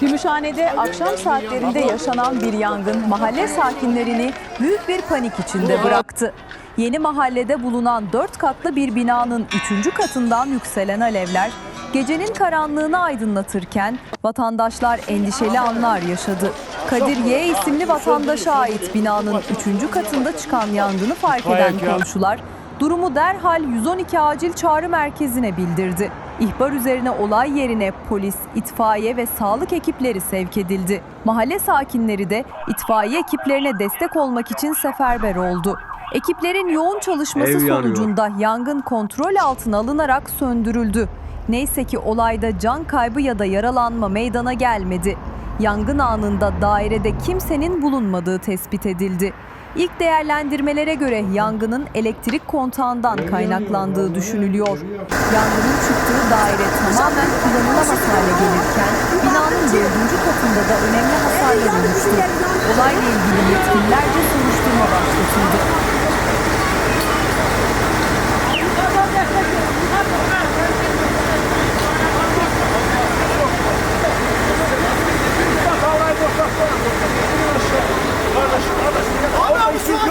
Gümüşhane'de akşam saatlerinde yaşanan bir yangın mahalle sakinlerini büyük bir panik içinde bıraktı. Yeni mahallede bulunan 4 katlı bir binanın 3. katından yükselen alevler gecenin karanlığını aydınlatırken vatandaşlar endişeli anlar yaşadı. Kadir Y isimli vatandaşa ait binanın 3. katında çıkan yangını fark eden komşular durumu derhal 112 acil çağrı merkezine bildirdi. İhbar üzerine olay yerine polis, itfaiye ve sağlık ekipleri sevk edildi. Mahalle sakinleri de itfaiye ekiplerine destek olmak için seferber oldu. Ekiplerin yoğun çalışması Ev yanıyor. sonucunda yangın kontrol altına alınarak söndürüldü. Neyse ki olayda can kaybı ya da yaralanma meydana gelmedi. Yangın anında dairede kimsenin bulunmadığı tespit edildi. İlk değerlendirmelere göre yangının elektrik kontağından kaynaklandığı düşünülüyor. Yangının çıktığı daire tamamen kullanılamaz hale gelirken binanın dördüncü katında da önemli hasarlar olmuştu. Olayla ilgili yetkililerce Hüsnü